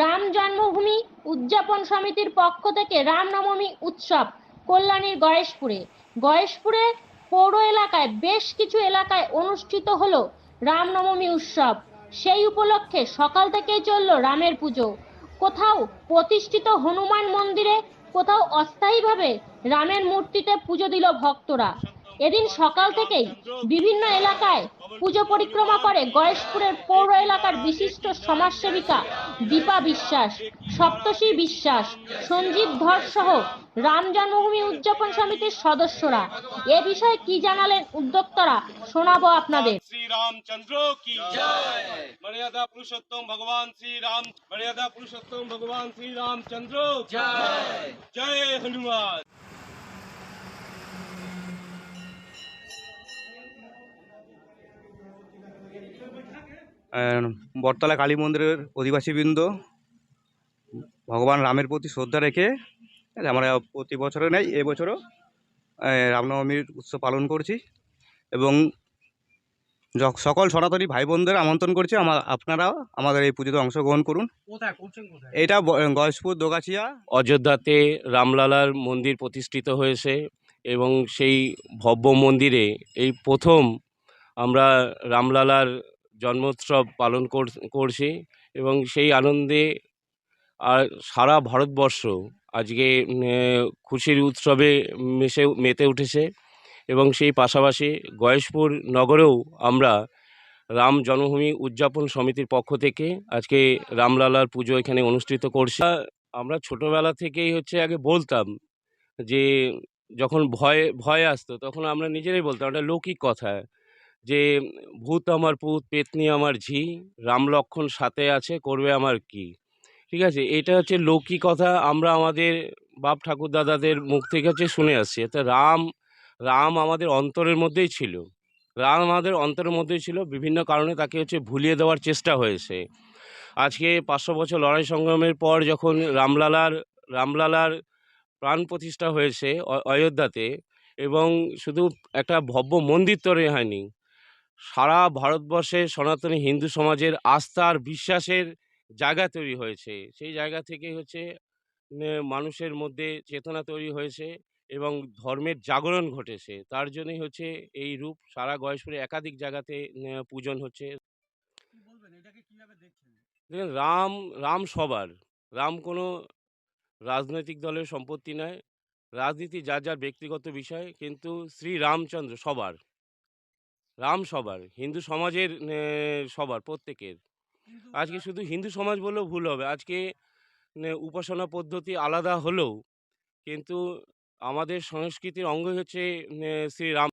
রাম জন্মভূমি উদযাপন সমিতির পক্ষ থেকে রামনবমী উৎসব কল্যাণীর গয়েশপুরে। গয়েশপুরে পৌর এলাকায় বেশ কিছু এলাকায় অনুষ্ঠিত হলো রামনবমী উৎসব। সেই উপলক্ষে সকাল থেকেই চলল রামের পুজো। কোথাও প্রতিষ্ঠিত হনুমান মন্দিরে কোথাও অস্থায়ীভাবে রামের মূর্তিতে পুজো দিল ভক্তরা। এদিন সকাল থেকেই বিভিন্ন এলাকায় পুজো পরিক্রমা করে গয়েশপুরের পৌর এলাকার বিশিষ্ট সমাজসেবিকা দীপা বিশ্বাস সপ্তশী বিশ্বাস সঞ্জীব ধর সহ রাম জন্মভূমি উদযাপন সমিতির সদস্যরা। এ বিষয়ে কি জানালেন উদ্যোক্তারা শোনাবো আপনাদের। শ্রী রামচন্দ্র কি মর্যাদা পুরুষোত্তম ভগবান শ্রী রাম মর্যাদা পুরুষোত্তম ভগবান শ্রী রামচন্দ্র জয়? জয় হনুমান। বটতলা কালী মন্দিরের অধিবাসীবৃন্দ ভগবান রামের প্রতি শ্রদ্ধা রেখে আমরা প্রতি বছরে নেই এবছরও রামনবমীর উৎসব পালন করছি এবং য- সকল সনাতনী ভাই বোনদের আমন্ত্রণ করছি আমার আপনারাও আমাদের এই পুজোতে অংশগ্রহণ করুন। এটা গয়েশপুর দোগাছিয়া। অযোধ্যাতে রামলালার মন্দির প্রতিষ্ঠিত হয়েছে এবং সেই ভব্য মন্দিরে এই প্রথম আমরা রামলালার জন্মোৎসব পালন কর- করছি এবং সেই আনন্দে আর সারা ভারতবর্ষ আজকে খুশির উৎসবে মেশে, মেতে উঠেছে এবং সেই পাশাপাশি গয়েশপুর নগরেও আমরা রাম জন্মভূমি উদযাপন সমিতির পক্ষ থেকে আজকে রামলালার পুজো এখানে অনুষ্ঠিত করছি। আমরা ছোটোবেলা থেকেই হচ্ছে আগে বলতাম যে যখন ভয় ভয় আসতো তখন আমরা নিজেরাই বলতাম, ওটা লৌকিক কথা। যে, ভূত আমার পুত, পেতনি আমার ঝি রাম লক্ষণ সাথে আছে, করবে আমার কি? ঠিক আছে? এটা হচ্ছে লৌকিক কথা। আমরা আমাদের বাপ ঠাকুর দাদাদের মুখ থেকে হচ্ছে শুনে আসছি। এটা রাম রাম আমাদের অন্তরের মধ্যেই ছিল। রাম আমাদের অন্তরের মধ্যেই ছিল। বিভিন্ন কারণে তাকে হচ্ছে ভুলিয়ে দেওয়ার চেষ্টা হয়েছে। আজকে পাঁচশো বছর লড়াই সংগ্রামের পর যখন রামলালার রামলালার প্রাণ প্রতিষ্ঠা হয়েছে অযোধ্যাতে এবং শুধু একটা ভব্য মন্দির তৈরি হয়নি সারা ভারতবর্ষে সনাতনী হিন্দু সমাজের আস্থা আর বিশ্বাসের জায়গা তৈরি হয়েছে। সেই জায়গা থেকে হচ্ছে মানুষের মধ্যে চেতনা তৈরি হয়েছে এবং ধর্মের জাগরণ ঘটেছে। তার জন্যই হচ্ছে এই রূপ সারা গয়েশপুরে একাধিক জায়গাতে পূজন হচ্ছে। দেখুন রাম রাম সবার। রাম কোনো রাজনৈতিক দলের সম্পত্তি নয়। রাজনীতি যার যার ব্যক্তিগত বিষয় কিন্তু শ্রী রামচন্দ্র সবার। রাম সবার হিন্দু সমাজের সবার প্রত্যেকের। আজকে শুধু হিন্দু সমাজ বললেও ভুল হবে। আজকে উপাসনা পদ্ধতি আলাদা হলেও কিন্তু আমাদের সংস্কৃতির অঙ্গ হচ্ছে শ্রীরাম শ্রী রাম